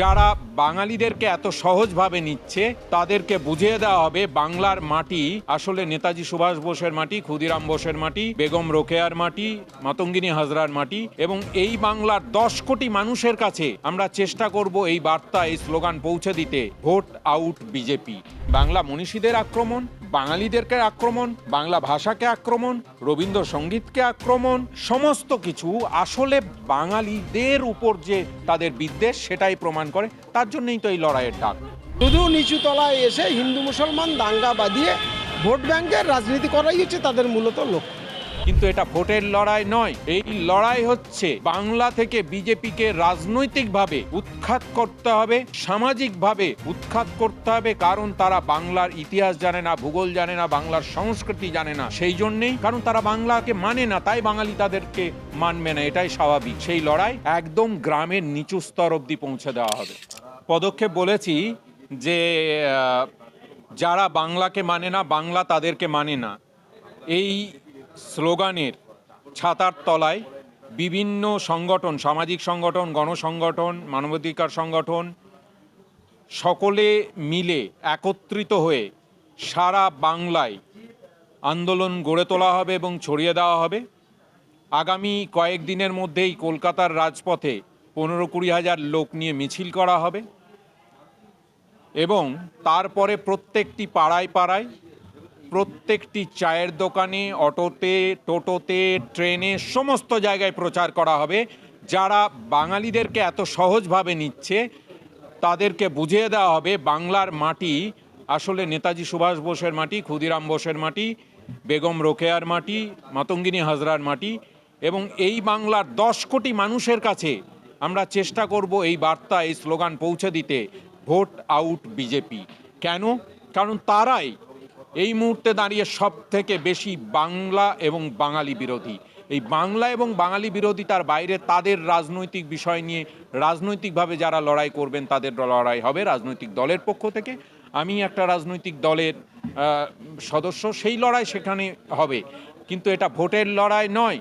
যারা বাঙালিদেরকে এত সহজভাবে নিচ্ছে, তাদেরকে বুঝিয়ে দেওয়া হবে বাংলার মাটি, আসলে নেতাজি সুভাষ বোসের মাটি, ক্ষুদিরাম বোসের মাটি, বেগম রোকেয়ার মাটি, মাতঙ্গিনী হাজরার মাটি এবং এই বাংলার দশ কোটি মানুষের কাছে আমরা চেষ্টা করব এই বার্তা, এই স্লোগান পৌঁছে দিতে। Vote out BJP. বাংলা মনীষীদের আক্রমণ বাঙালিদেরকে আক্রমণ, বাংলা ভাষাকে আক্রমণ, রবীন্দ্রসঙ্গীতকে আক্রমণ, সমস্ত কিছু আসলে বাঙালিদের উপর যে তাদের বিদ্বেষ সেটাই প্রমাণ করে, তার জন্যই তো এই লড়াইয়ের ডাক। শুধু নিচু তলায় এসে হিন্দু মুসলমান দাঙ্গা বাঁধিয়ে ভোট ব্যাংকের রাজনীতি করাই হচ্ছে তাদের মূলত লক্ষ্য। কিন্তু এটা ভোটের লড়াই নয়। এই লড়াই হচ্ছে বাংলা থেকে বিজেপিকে রাজনৈতিকভাবে উৎখাত করতে হবে, সামাজিকভাবে উৎখাত করতে হবে, কারণ তারা বাংলার ইতিহাস জানে না, ভূগোল জানে না, বাংলার সংস্কৃতি জানে না। সেই জন্যেই কারণ তারা বাংলাকে মানে না, তাই বাঙালি তাদেরকে মানবে না, এটাই স্বাভাবিক। সেই লড়াই একদম গ্রামের নিচু স্তর অবধি পৌঁছে দেওয়া হবে। পদক্ষেপ বলেছি যে যারা বাংলাকে মানে না, বাংলা তাদেরকে মানে না। এই স্লোগানের ছাতার তলায় বিভিন্ন সংগঠন, সামাজিক সংগঠন, গণসংগঠন, মানবাধিকার সংগঠন, সকলে মিলে একত্রিত হয়ে সারা বাংলায় আন্দোলন গড়ে তোলা হবে এবং ছড়িয়ে দেওয়া হবে। আগামী কয়েকদিনের মধ্যেই কলকাতার রাজপথে পনেরো কুড়ি হাজার লোক নিয়ে মিছিল করা হবে এবং তারপরে প্রত্যেকটি পাড়ায় পাড়ায় প্রত্যেকটি চায়ের দোকানে, অটোতে, টোটোতে, ট্রেনে সমস্ত জায়গায় প্রচার করা হবে। যারা বাঙালিদেরকে এত সহজভাবে নিচ্ছে, তাদেরকে বুঝিয়ে দেওয়া হবে বাংলার মাটি, আসলে নেতাজি সুভাষ বোসের মাটি, ক্ষুদিরাম বোসের মাটি, বেগম রোকেয়ার মাটি, মাতঙ্গিনী হাজরার মাটি এবং এই বাংলার দশ কোটি মানুষের কাছে আমরা চেষ্টা করব এই বার্তা, এই স্লোগান পৌঁছে দিতে। Vote out BJP. কেন? কারণ তারাই এই মুহূর্তে দাঁড়িয়ে সব থেকে বেশি বাংলা এবং বাঙালি বিরোধী। এই বাংলা এবং বাঙালি বিরোধী তার বাইরে তাদের রাজনৈতিক বিষয় নিয়ে রাজনৈতিকভাবে যারা লড়াই করবেন তাদের লড়াই হবে রাজনৈতিক দলের পক্ষ থেকে। আমি একটা রাজনৈতিক দলের সদস্য, সেই লড়াই সেখানে হবে। কিন্তু এটা ভোটের লড়াই নয়।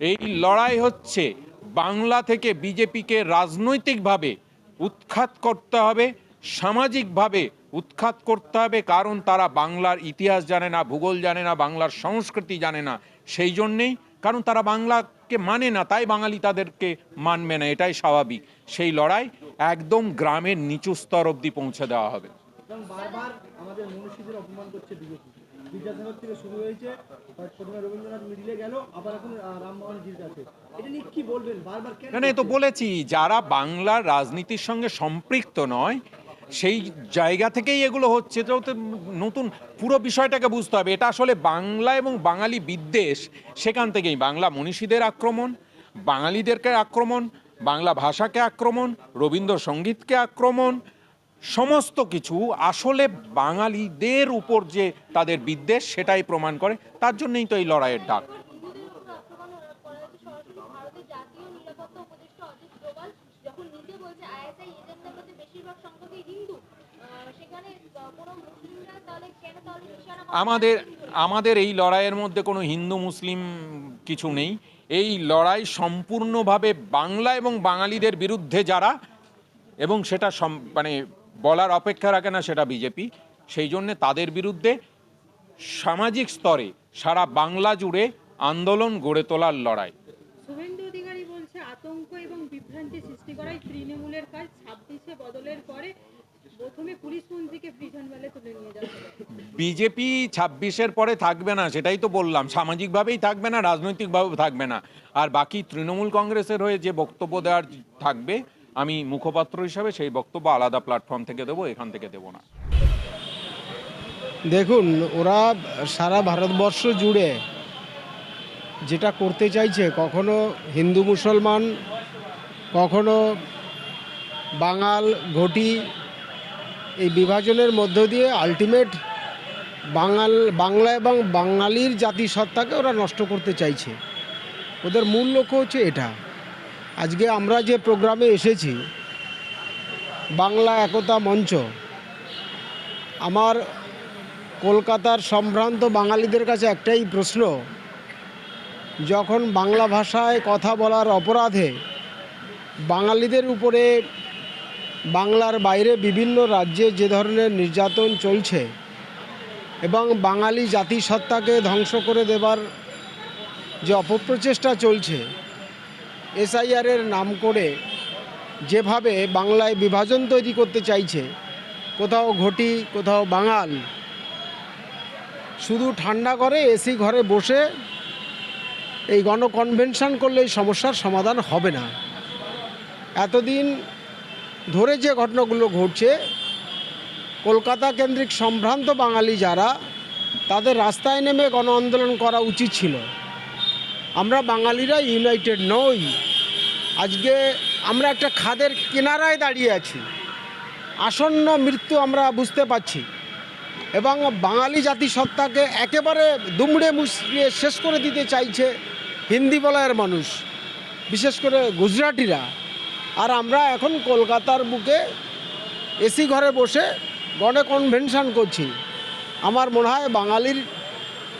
এই লড়াই হচ্ছে বাংলা থেকে বিজেপিকে রাজনৈতিকভাবে উৎখাত করতে হবে, সামাজিকভাবে উৎখাত করতে হবে কারণ তারা বাংলার ইতিহাস জানে না ভূগোল জানে না বাংলার সংস্কৃতি জানে না। সেই জন্যেই কারণ তারা বাংলাকে মানে না তাই বাঙালি তাদেরকে মানবে না এটাই স্বাভাবিক। সেই লড়াই একদম গ্রামের নিচু স্তর অবধি পৌঁছে দেওয়া হবে। বারবার আমাদের অপমান করছে বিদ্যাসাগর থেকে শুরু হয়েছে প্রথমে রবীন্দ্রনাথ মিডিলে গেল আবার এখন আহ, কাছে। এটা নিয়ে কি বলবেন? বারবার কেন তো বলেছি যারা বাংলার রাজনীতির সঙ্গে সম্পৃক্ত নয় সেই জায়গা থেকেই এগুলো হচ্ছে তো নতুন, পুরো বিষয়টাকে বুঝতে হবে। এটা আসলে বাংলা এবং বাঙালি বিদ্বেষ, সেখান থেকেই। বাংলা মনীষীদের আক্রমণ, বাঙালিদেরকে আক্রমণ, বাংলা ভাষাকে আক্রমণ, রবীন্দ্রসঙ্গীতকে আক্রমণ, সমস্ত কিছু আসলে বাঙালিদের উপর যে তাদের বিদ্বেষ, সেটাই প্রমাণ করে। তার জন্যই তো এই লড়াইয়ের ডাক হিন্দুদের উপর আক্রমণ করা হচ্ছে সরাসরি ভারতের জাতীয় নিরাপত্তা উপদেষ্টা অজিত ডোভাল যখন নিজে বলছে আইএসআই এজেন্টদের মধ্যে বেশিরভাগ সংখ্যকই হিন্দু আহ, সেখানে আহ, কোনো মুসলিমরা তাহলে কেন তাহলে নিশানা বা- আমাদের আমাদের এই লড়াইয়ের মধ্যে কোনো হিন্দু, মুসলিম কিছু নেই। এই লড়াই সম্পূর্ণভাবে বাংলা এবং বাঙালিদের বিরুদ্ধে যারা, এবং সেটা মানে বলার অপেক্ষা রাখে না সেটা বিজেপি, সেই জন্যে তাদের বিরুদ্ধে সামাজিক স্তরে সারা বাংলা জুড়ে আন্দোলন গড়ে তোলার লড়াই। অধিকারী বলছে, আতঙ্ক এবং বিভ্রান্তি সৃষ্টি করাই তৃণমূলের কাজ ছাব্বিশে বদলের পরে বিজেপি ছাব্বিশের পরে থাকবে না সেটাই তো বললাম। সামাজিকভাবেই থাকবে না রাজনৈতিকভাবে থাকবে না। আর বাকি তৃণমূল কংগ্রেসের হয়ে যে বক্তব্য দেওয়ার থাকবে আমি মুখপাত্র হিসাবে সেই বক্তব্য আলাদা প্ল্যাটফর্ম থেকে দেবো এখান থেকে দেবো না। দেখুন ওরা সারা ভারতবর্ষ জুড়ে যেটা করতে চাইছে কখনো হিন্দু মুসলমান কখনো বাঙাল ঘটি এই বিভাজনের মধ্য দিয়ে আলটিমেট বাঙাল, বাংলা এবং বাঙালির জাতিসত্তাকে ওরা নষ্ট করতে চাইছে। ওদের মূল লক্ষ্য হচ্ছে এটা। আজকে আমরা যে প্রোগ্রামে এসেছি, বাংলা একতা মঞ্চ, আমার কলকাতার সম্ভ্রান্ত বাঙালিদের কাছে একটাই প্রশ্ন, যখন বাংলা ভাষায় কথা বলার অপরাধে বাঙালিদের উপরে বাংলার বাইরে বিভিন্ন রাজ্যে যে ধরনের নির্যাতন চলছে এবং বাঙালি জাতিসত্তাকে ধ্বংস করে দেবার যে অপপ্রচেষ্টা চলছে, এসআইআরের নাম করে যেভাবে বাংলায় বিভাজন তৈরি করতে চাইছে, কোথাও ঘটি, কোথাও বাঙাল, শুধু ঠান্ডা করে এসি ঘরে বসে এই গণকনভেনশন করলে এই সমস্যার সমাধান হবে না। এতদিন ধরে যে ঘটনাগুলো ঘটছে, কলকাতা কেন্দ্রিক সম্ভ্রান্ত বাঙালি যারা, তাদের রাস্তায় নেমে গণ আন্দোলন করা উচিত ছিল। আমরা বাঙালিরা ইউনাইটেড নই। আজকে আমরা একটা খাদের কিনারায় দাঁড়িয়ে আছি। আসন্ন মৃত্যু আমরা বুঝতে পারছি। এবং বাঙালি জাতিসত্তাকে একেবারে দুমড়ে মুচড়িয়ে শেষ করে দিতে চাইছে হিন্দি বলয়ের মানুষ, বিশেষ করে গুজরাটিরা। আর আমরা এখন কলকাতার বুকে এসি ঘরে বসে গণে কনভেনশন করছি। আমার মনে হয় বাঙালির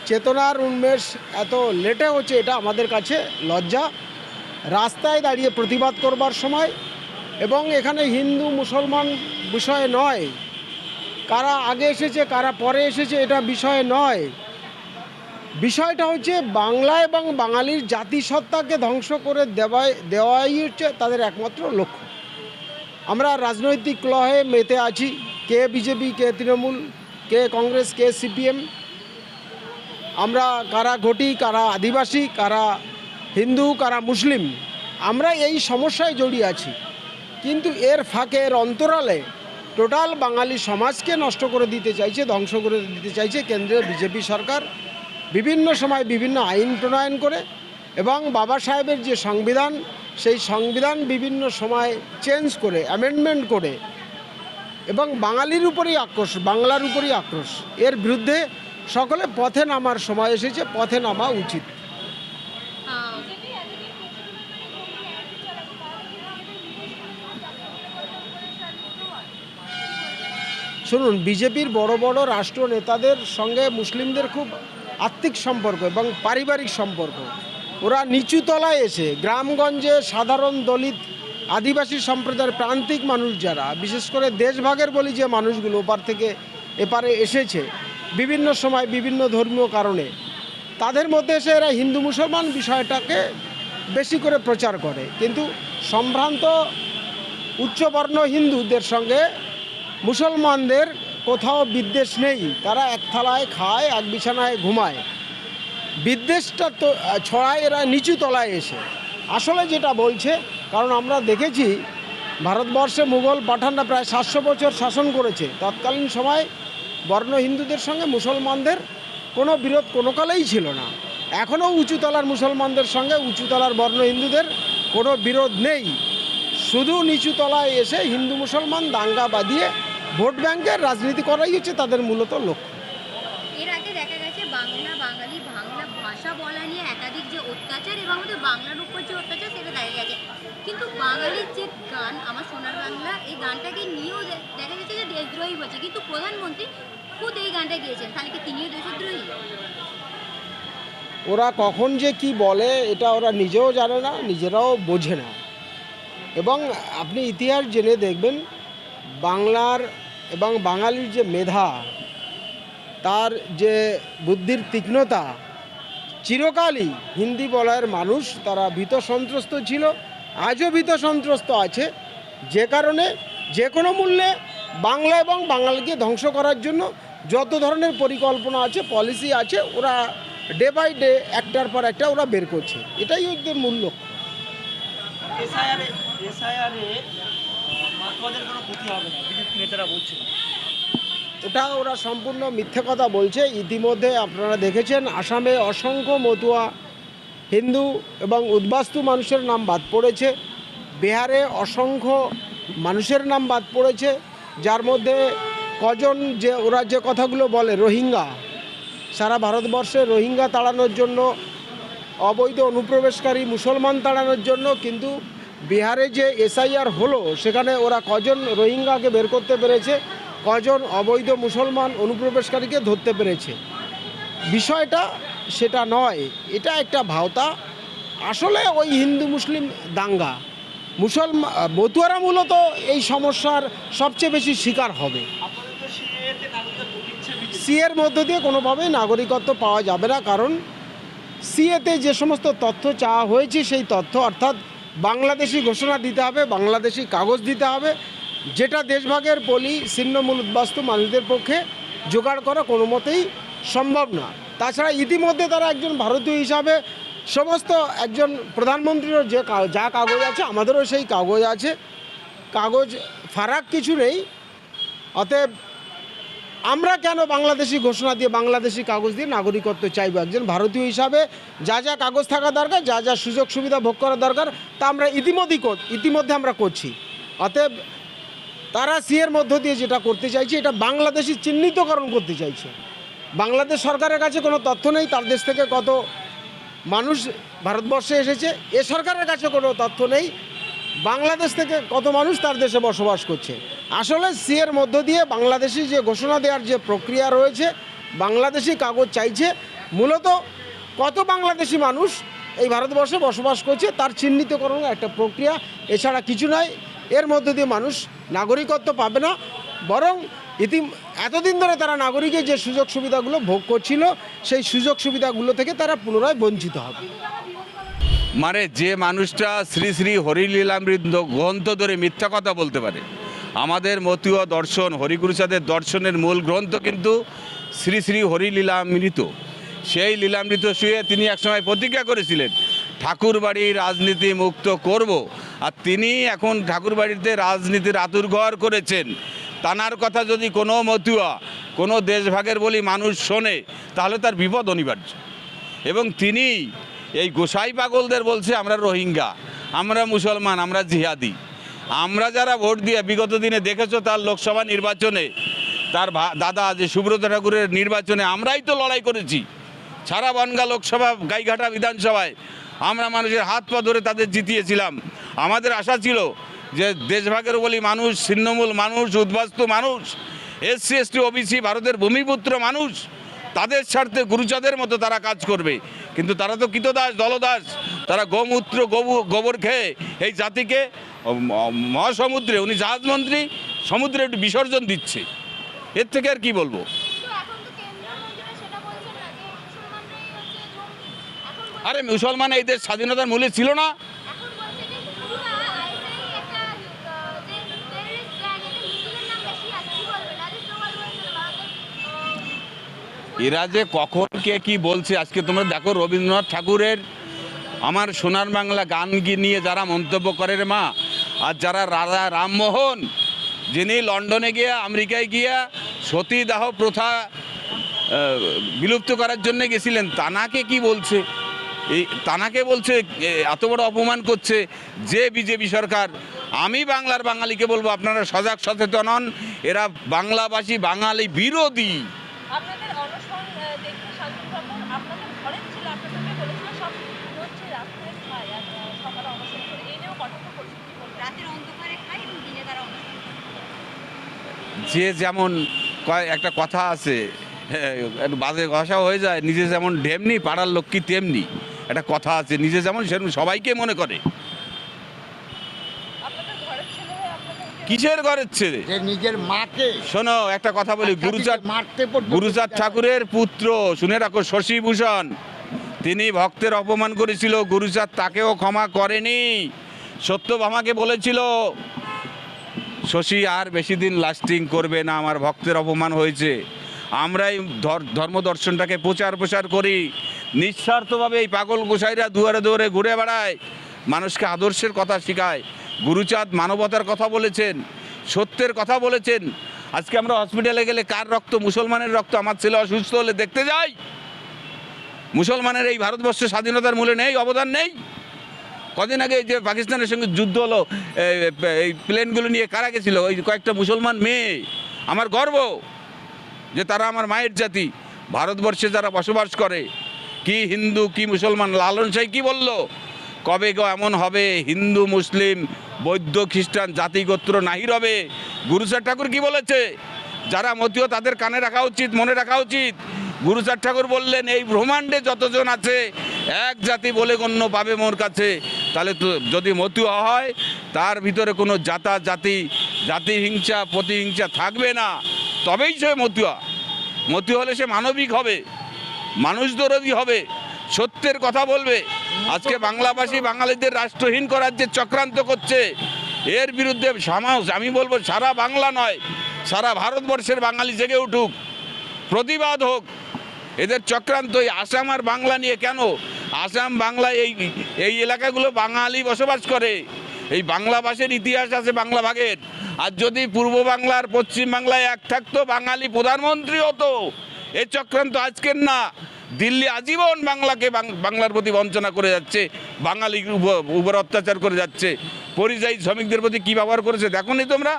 চেতনার উন্মেষ এত লেটে হচ্ছে, এটা আমাদের কাছে লজ্জা। রাস্তায় দাঁড়িয়ে প্রতিবাদ করবার সময় এবং এখানে হিন্দু মুসলমান বিষয় নয়। কারা আগে এসেছে, কারা পরে এসেছে, এটা বিষয় নয়। বিষয়টা হচ্ছে বাংলা এবং বাঙালির জাতিসত্তাকে ধ্বংস করে দেওয়াই দেওয়াই হচ্ছে তাদের একমাত্র লক্ষ্য। আমরা রাজনৈতিক লহে মেতে আছি। কে বিজেপি, কে তৃণমূল, কে কংগ্রেস, কে সিপিএম। আমরা কারা ঘটি, কারা আদিবাসী, কারা হিন্দু, কারা মুসলিম, আমরা এই সমস্যায় জড়িয়ে আছি। কিন্তু এর ফাঁকে, এর অন্তরালে টোটাল বাঙালি সমাজকে নষ্ট করে দিতে চাইছে, ধ্বংস করে দিতে চাইছে কেন্দ্রীয় বিজেপি সরকার। বিভিন্ন সময় বিভিন্ন আইন প্রণয়ন করে এবং বাবা সাহেবের যে সংবিধান, সেই সংবিধান বিভিন্ন সময় চেঞ্জ করে অ্যামেন্ডমেন্ট করে এবং বাঙালির উপরেই আক্রোশ, বাংলার উপরেই আক্রোশ। এর বিরুদ্ধে সকলে পথে নামার সময় এসেছে, পথে নামা উচিত। শুনুন, বিজেপির বড় বড় রাষ্ট্র নেতাদের সঙ্গে মুসলিমদের খুব আত্মিক সম্পর্ক এবং পারিবারিক সম্পর্ক। ওরা নিচু তলায় এসে গ্রামগঞ্জে সাধারণ দলিত আদিবাসী সম্প্রদায়ের প্রান্তিক মানুষ যারা, বিশেষ করে দেশভাগের বলি যে মানুষগুলো ওপার থেকে এপারে এসেছে, বিভিন্ন সময় বিভিন্ন ধর্মীয় কারণে, তাদের মধ্যে এসে এরা হিন্দু মুসলমান বিষয়টাকে বেশি করে প্রচার করে। কিন্তু সম্ভ্রান্ত উচ্চবর্ণ হিন্দুদের সঙ্গে মুসলমানদের কোথাও বিদ্বেষ নেই। তারা এক থালায় খায়, এক বিছানায় ঘুমায়। বিদ্বেষটা তো ছড়ায় এরা নিচু তলায় এসে। আসলে যেটা বলছে, কারণ আমরা দেখেছি, ভারতবর্ষে মুঘল পাঠানরা প্রায় সাতশো বছর শাসন করেছে। তৎকালীন সময় বর্ণ হিন্দুদের সঙ্গে মুসলমানদের কোনো বিরোধ কোনো কালেই ছিল না। এখনও উঁচুতলার মুসলমানদের সঙ্গে উঁচুতলার বর্ণ হিন্দুদের কোনো বিরোধ নেই। শুধু নিচু তলায় এসে হিন্দু মুসলমান দাঙ্গা বাঁধিয়ে ভোট ব্যাংকের রাজনীতি করাই হচ্ছে তাদের মূলত লক্ষ্য। এর আগে দেখা গেছে বাংলা বাঙালি বাংলা ভাষা বলা নিয়ে একাধিক যে অত্যাচার এবং আমাদের বাংলার উপর যে অত্যাচার সেটা গেছে কিন্তু বাঙালির যে গান আমার সোনার বাংলা এই গানটাকে নিয়েও দেখা যে দেশদ্রোহী হচ্ছে। কিন্তু প্রধানমন্ত্রী খুদ এই গানটা গিয়েছেন তাহলে কি তিনিও দেশদ্রোহী? ওরা কখন যে কি বলে এটা ওরা নিজেও জানে না নিজেরাও বোঝে না। এবং আপনি ইতিহাস জেনে দেখবেন বাংলার এবং বাঙালির যে মেধা, তার যে বুদ্ধির তীক্ষ্ণতা, চিরকালই হিন্দি বলয়ের মানুষ তারা ভীত সন্ত্রস্ত ছিল, আজও ভীত সন্ত্রস্ত আছে। যে কারণে যে কোনো মূল্যে বাংলা এবং বাঙালিকে ধ্বংস করার জন্য যত ধরনের পরিকল্পনা আছে পলিসি আছে, ওরা ডে বাই ডে একটার পর একটা ওরা বের করছে। এটাই ওদের মূল লক্ষ্য। এসআইআরে কোনো ক্ষতি হবে না, বিজেপি নেতারা এটা ওরা সম্পূর্ণ মিথ্যে কথা বলছে। ইতিমধ্যে আপনারা দেখেছেন, আসামে অসংখ্য মতুয়া হিন্দু এবং উদ্বাস্তু মানুষের নাম বাদ পড়েছে। বিহারে অসংখ্য মানুষের নাম বাদ পড়েছে। যার মধ্যে কজন যে, ওরা যে কথাগুলো বলে, রোহিঙ্গা। সারা ভারতবর্ষে রোহিঙ্গা তাড়ানোর জন্য, অবৈধ অনুপ্রবেশকারী মুসলমান তাড়ানোর জন্য কিন্তু বিহারে যে এসআইআর হলো, সেখানে ওরা কজন রোহিঙ্গাকে বের করতে পেরেছে, কজন অবৈধ মুসলমান অনুপ্রবেশকারীকে ধরতে পেরেছে। বিষয়টা সেটা নয়, এটা একটা ভাওতা। আসলে ওই হিন্দু মুসলিম দাঙ্গা মুসলমান মতুয়ারা মূলত এই সমস্যার সবচেয়ে বেশি শিকার হবে। সিএর মধ্য দিয়ে কোনোভাবেই নাগরিকত্ব পাওয়া যাবে না, কারণ সিএতে যে সমস্ত তথ্য চাওয়া হয়েছে, সেই তথ্য অর্থাৎ বাংলাদেশি ঘোষণা দিতে হবে, বাংলাদেশি কাগজ দিতে হবে। যেটা দেশভাগের পলি ছিন্নমূল উদ্বাস্তু মানুষদের পক্ষে জোগাড় করা কোনো মতেই সম্ভব না। তাছাড়া ইতিমধ্যে তারা একজন ভারতীয় হিসাবে সমস্ত একজন প্রধানমন্ত্রীরও যে যা কাগজ আছে, আমাদেরও সেই কাগজ আছে। কাগজ ফারাক কিছু নেই। অতএব আমরা কেন বাংলাদেশি ঘোষণা দিয়ে বাংলাদেশি কাগজ দিয়ে নাগরিকত্ব চাইব? একজন ভারতীয় হিসাবে যা যা কাগজ থাকা দরকার, যা যা সুযোগ সুবিধা ভোগ করা দরকার, তা আমরা ইতিমধ্যেই ইতিমধ্যে আমরা করছি। অতএব তারা সিএর মধ্য দিয়ে যেটা করতে চাইছে, এটা বাংলাদেশি চিহ্নিতকরণ করতে চাইছে। বাংলাদেশ সরকারের কাছে কোনো তথ্য নেই, তার দেশ থেকে কত মানুষ ভারতবর্ষে এসেছে, এ সরকারের কাছে কোনো তথ্য নেই। বাংলাদেশ থেকে কত মানুষ তার দেশে বসবাস করছে। আসলে সিএর মধ্য দিয়ে বাংলাদেশি যে ঘোষণা দেওয়ার যে প্রক্রিয়া রয়েছে, বাংলাদেশি কাগজ চাইছে, মূলত কত বাংলাদেশি মানুষ এই ভারতবর্ষে বসবাস করছে, তার চিহ্নিতকরণের একটা প্রক্রিয়া, এছাড়া কিছু নয়, এর মধ্য দিয়ে মানুষ নাগরিকত্ব পাবে না, বরং ইতি এতদিন ধরে তারা নাগরিকের যে সুযোগ সুবিধাগুলো ভোগ করছিল, সেই সুযোগ সুবিধাগুলো থেকে তারা পুনরায় বঞ্চিত হবে। মানে যে মানুষটা শ্রী শ্রী হরিলীলামৃত গ্রন্থ ধরে মিথ্যা কথা বলতে পারে আমাদের মতীয় দর্শন, হরিগুরুচাঁদের দর্শনের মূল গ্রন্থ কিন্তু শ্রী শ্রী হরিলীলামৃত। সেই লীলামৃত শুয়ে তিনি একসময় প্রতিজ্ঞা করেছিলেন ঠাকুরবাড়ির রাজনীতি মুক্ত করব। আর তিনি এখন ঠাকুরবাড়িতে রাজনীতির আতুরঘর করেছেন। তানার কথা যদি কোনো মতুয়া, কোনো দেশভাগের বলি মানুষ শোনে, তাহলে তার বিপদ অনিবার্য। এবং তিনি এই গোসাই পাগলদের বলছে, আমরা রোহিঙ্গা, আমরা মুসলমান, আমরা জিহাদি। আমরা যারা ভোট দিয়ে বিগত দিনে দেখেছ তার লোকসভা নির্বাচনে, তার দাদা যে সুব্রত ঠাকুরের নির্বাচনে আমরাই তো লড়াই করেছি। সারা বনগা লোকসভা, গাইঘাটা বিধানসভায় আমরা মানুষের হাত পা ধরে তাদের জিতিয়েছিলাম। আমাদের আশা ছিল যে দেশভাগের বলি মানুষ, ছিন্নমূল মানুষ, উদ্বাস্তু মানুষ, এসসি, এসটি, ওবিসি, ভারতের ভূমিপুত্র মানুষ, তাদের স্বার্থে গুরুচাঁদের মতো তারা কাজ করবে। কিন্তু তারা তো কৃতদাস দলদাস। তারা গোমূত্র গোবু গোবর খেয়ে এই জাতিকে মহাসমুদ্রে উনি জাহাজমন্ত্রী সমুদ্রে একটু বিসর্জন দিচ্ছে। এর থেকে আর কি বলব? আরে মুসলমান এই দেশ স্বাধীনতার মূলে ছিল না এখন বলছে যে হিন্দুরা আইএসআই একটা আহ, যে টেররিস্ট গ্যাং এতে হিন্দুদের নাম বেশি আছে কি বলবেন আজিজ ডোভাল বলছেন ভারতের আহ, এরা যে কখন কে কি বলছে, আজকে তোমরা দেখো রবীন্দ্রনাথ ঠাকুরের আমার সোনার বাংলা গান নিয়ে যারা মন্তব্য করে মা, আর যারা রাজা রামমোহন, যিনি লন্ডনে গিয়ে, আমেরিকায় গিয়া সতীদাহ প্রথা বিলুপ্ত করার জন্য গেছিলেন, তানাকে কি বলছে? এই তানাকে বলছে এত বড় অপমান করছে যে বিজেপি সরকার। আমি বাংলার বাঙালিকে বলব, আপনারা সজাগ সচেতন হন, এরা বাংলাভাষী বাঙালি বিরোধী আপনাদের অনশন আহ, দেখতে স্বাধীন যখন আপনাদের ঘরে ছিল আপনাদেরকে বলেছিল সব হচ্ছে রাত্রে খায় আর আহ, সকালে অনশন করে এই নিয়েও কঠোর পরিস্থিতি কি বলবেন রাতের অন্ধকারে খাই এবং দিনে তারা অনুষ্ঠান করে। যে যেমন কয়- একটা কথা আছে একটু বাজে ভাষা হয়ে যায় নিজে যেমন ঢেমনি পাড়ার লোক কি তেমনি? একটা কথা আছে নিজে যেমন সেরকম সবাইকে মনে করে। কিসের ঘরের ছেলে? নিজের মাকে শোনো একটা কথা বলি গুরুচাঁদ গুরুচাঁদ ঠাকুরের পুত্র শুনে রাখো শশীভূষণ তিনি ভক্তের অপমান করেছিল গুরুচাঁদ তাকেও ক্ষমা করেনি। সত্যভামাকে বলেছিল শশী আর বেশি দিন লাস্টিং করবে না, আমার ভক্তের অপমান হয়েছে। আমরাই ধর- ধর্ম দর্শনটাকে প্রচার প্রসার করি। নিঃস্বার্থভাবে এই পাগল গোসাইরা দুয়ারে দুয়ারে ঘুরে বেড়ায়, মানুষকে আদর্শের কথা শেখায়। গুরুচাঁদ মানবতার কথা বলেছেন, সত্যের কথা বলেছেন। আজকে আমরা হসপিটালে গেলে কার রক্ত? মুসলমানের রক্ত। আমার ছেলে অসুস্থ হলে দেখতে যাই। মুসলমানের এই ভারতবর্ষে স্বাধীনতার মূলে নেই, অবদান নেই। কদিন আগে যে পাকিস্তানের সঙ্গে যুদ্ধ হলো, এই প্লেনগুলো নিয়ে কারা গেছিল? ওই কয়েকটা মুসলমান মেয়ে, আমার গর্ব যে তারা আমার মায়ের জাতি। ভারতবর্ষে যারা বসবাস করে, কি হিন্দু, কি মুসলমান, লালন সাই কি বলল? কবে গো এমন হবে? হিন্দু, মুসলিম, বৌদ্ধ, খ্রিস্টান জাতিগোত্র নাহি রবে গুরুচার ঠাকুর কি বলেছে? যারা মতীয় তাদের কানে রাখা উচিত, মনে রাখা উচিত। গুরুচার ঠাকুর বললেন, এই ব্রহ্মাণ্ডে যতজন আছে, এক জাতি বলে গণ্য পাবে মোর কাছে। তাহলে তো যদি মতুয়া হয়, তার ভিতরে কোনো জাতা, জাতি জাতি হিংসা প্রতিহিংসা থাকবে না। তবেই সে মতুয়া। মতুয়া হলে সে মানবিক হবে। মানুষ দরদি হবে। সত্যের কথা বলবে। আজকে বাংলাভাষী বাঙালিদের রাষ্ট্রহীন করার যে চক্রান্ত করছে, এর বিরুদ্ধে সমাজ, আমি বলব সারা বাংলা নয়, সারা ভারতবর্ষের বাঙালি জেগে উঠুক। প্রতিবাদ হোক। এদের চক্রান্ত এই আসাম আর বাংলা নিয়ে কেন? আসাম বাংলা এই এই এলাকাগুলো বাঙালি বসবাস করে। এই বাংলা ভাষার ইতিহাস আছে বাংলা ভাগের। আর যদি পূর্ব বাংলার পশ্চিম বাংলায় এক থাকতো, বাঙালি প্রধানমন্ত্রী হতো। এই চক্রান্ত আজকের না। দিল্লি আজীবন বাংলাকে বাংলার প্রতি বঞ্চনা করে যাচ্ছে, বাঙালি উপর অত্যাচার করে যাচ্ছে। পরিযায়ী শ্রমিকদের প্রতি কী ব্যবহার করেছে দেখো নি তোমরা।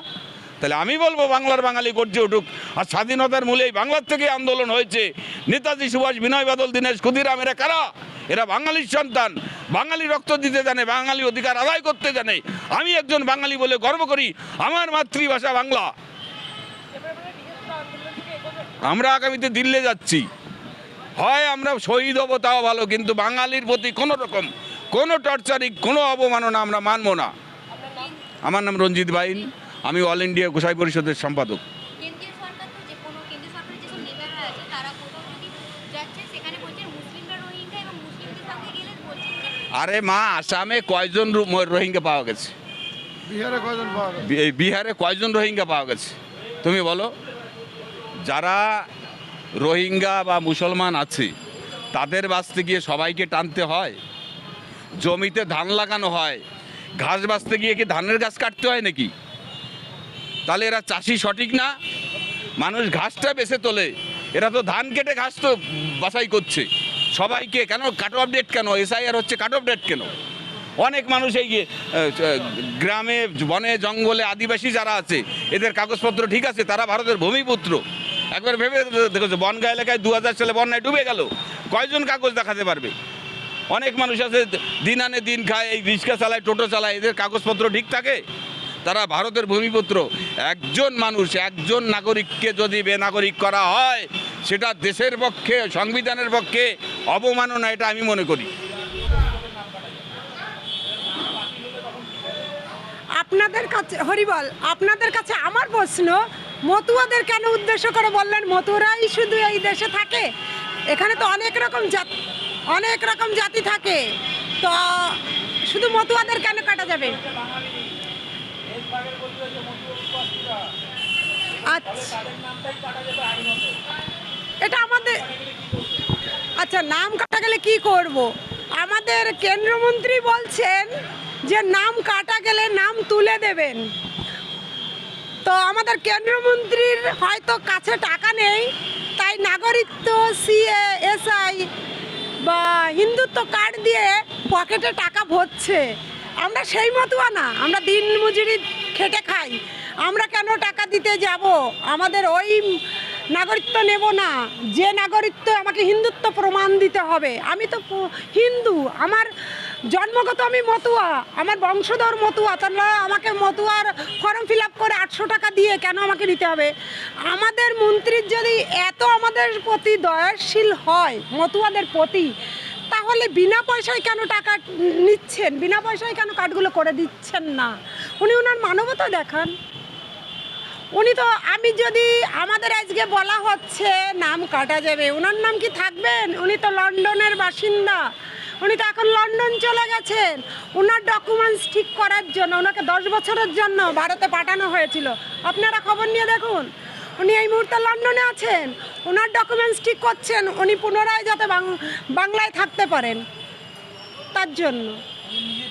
তাহলে আমি বলব বাংলার বাঙালি গর্জে উঠুক। আর স্বাধীনতার মূলেই বাংলার থেকে আন্দোলন হয়েছে। নেতাজি সুভাষ বিনয় বাদল, দীনেশ ক্ষুদিরাম, এরা কারা? এরা বাঙালির সন্তান। বাঙালি রক্ত দিতে জানে, বাঙালি অধিকার আদায় করতে জানে। আমি একজন বাঙালি বলে গর্ব করি, আমার মাতৃভাষা বাংলা। আমরা আগামীতে দিল্লি যাচ্ছি। হয় আমরা শহীদ হব, তাও ভালো, কিন্তু বাঙালির প্রতি কোনো রকম, কোনো টর্চারিং কোনো অবমাননা আমরা মানবো না। আমার নাম রঞ্জিত বাইন, আমি অল ইন্ডিয়া গোসাই পরিষদের সম্পাদক কেন্দ্রীয় সরকার তো যে কোনো কেন্দ্রীয় সরকারের যেসব নেতারা আছে তারা কোথাও যদি যাচ্ছে সেখানে বলছে মুসলিমরা রোহিঙ্গা এবং মুসলিমদের সঙ্গে গেলে বলছে যে আরে মা আসামে কয়জন রোহিঙ্গা পাওয়া গেছে? বিহারে পাওয়া কয়জন রোহিঙ্গা পাওয়া গেছে? তুমি বলো। যারা রোহিঙ্গা বা মুসলমান আছে তাদের বাঁচতে গিয়ে সবাইকে টানতে হয়? জমিতে ধান লাগানো হয়? ঘাস বাঁচতে গিয়ে কি ধানের গাছ কাটতে হয় নাকি? তাহলে এরা চাষি সঠিক না? মানুষ ঘাসটা বেছে তোলে। এরা তো ধান কেটে ঘাস তো বাছাই করছে। সবাইকে কেন? কাট অফ ডেট কেন? এসআইআর হচ্ছে কাট অফ ডেট কেন? অনেক মানুষ এই গ্রামে, বনে, জঙ্গলে আদিবাসী যারা আছে, এদের কাগজপত্র ঠিক আছে, তারা ভারতের ভূমিপুত্র। একবার ভেবে দেখেছ বনগা এলাকায় দু হাজার সালে বন্যায় ডুবে গেল। কয়জন কাগজ দেখাতে পারবে? অনেক মানুষ আছে, দিন আনে দিন খায়, এই রিক্সা চালায়, টোটো চালায়, এদের কাগজপত্র ঠিক থাকে? তারা ভারতের ভূমিপুত্র। একজন মানুষ, একজন নাগরিককে যদি বেনাগরিক করা হয়, সেটা দেশের পক্ষে, সংবিধানের পক্ষে অবমাননা, এটা আমি মনে করি। আপনাদের কাছে হরিবল আপনাদের কাছে আমার প্রশ্ন, মতুয়াদের কেন উদ্দেশ্য করে বললেন মতুয়ারাই শুধু এই দেশে থাকে? এখানে তো অনেক রকম জাতি, অনেক রকম জাতি থাকে। তো শুধু মতুয়াদের কেন কাটা যাবে? আচ্ছা। এটা আমাদের আচ্ছা নাম কাটা গেলে কি করব? আমাদের কেন্দ্রমন্ত্রী বলছেন যে নাম কাটা গেলে নাম তুলে দেবেন। তো আমাদের কেন্দ্রমন্ত্রীর হয়তো কাছে টাকা নেই, তাই নাগরিকত্ব, সিএ, এসআই বা হিন্দুত্ব কার্ড দিয়ে পকেটে টাকা ভরছে। আমরা সেই মতো না, আমরা দিন মজুরি খেটে খাই। আমরা কেন টাকা দিতে যাব? আমাদের ওই নাগরিকত্ব নেব না। যে নাগরিকত্ব আমাকে হিন্দুত্ব প্রমাণ দিতে হবে। আমি তো হিন্দু। আমার জন্মগত আমি মতুয়া। আমার বংশধর মতুয়া। তাহলে আমাকে মতুয়ার ফর্ম ফিল করে আটশো টাকা দিয়ে কেন আমাকে নিতে হবে? আমাদের মন্ত্রীর যদি এত আমাদের প্রতি দয়াশীল হয়, মতুয়াদের প্রতি, তাহলে বিনা পয়সায় কেন টাকা নিচ্ছেন? বিনা পয়সায় কেন কার্ডগুলো করে দিচ্ছেন না? উনি ওনার মানবতা দেখান। উনি তো আমি যদি আমাদের আজকে বলা হচ্ছে নাম কাটা যাবে ওনার নাম কি থাকবেন? উনি তো লন্ডনের বাসিন্দা। উনি তো এখন লন্ডন চলে গেছেন। ওনার ডকুমেন্টস ঠিক করার জন্য ওনাকে দশ বছরের জন্য ভারতে পাঠানো হয়েছিল। আপনারা খবর নিয়ে দেখুন, উনি এই মুহূর্তে লন্ডনে আছেন। ওনার ডকুমেন্টস ঠিক করছেন, উনি পুনরায় যাতে বাংলায় থাকতে পারেন। তার জন্য।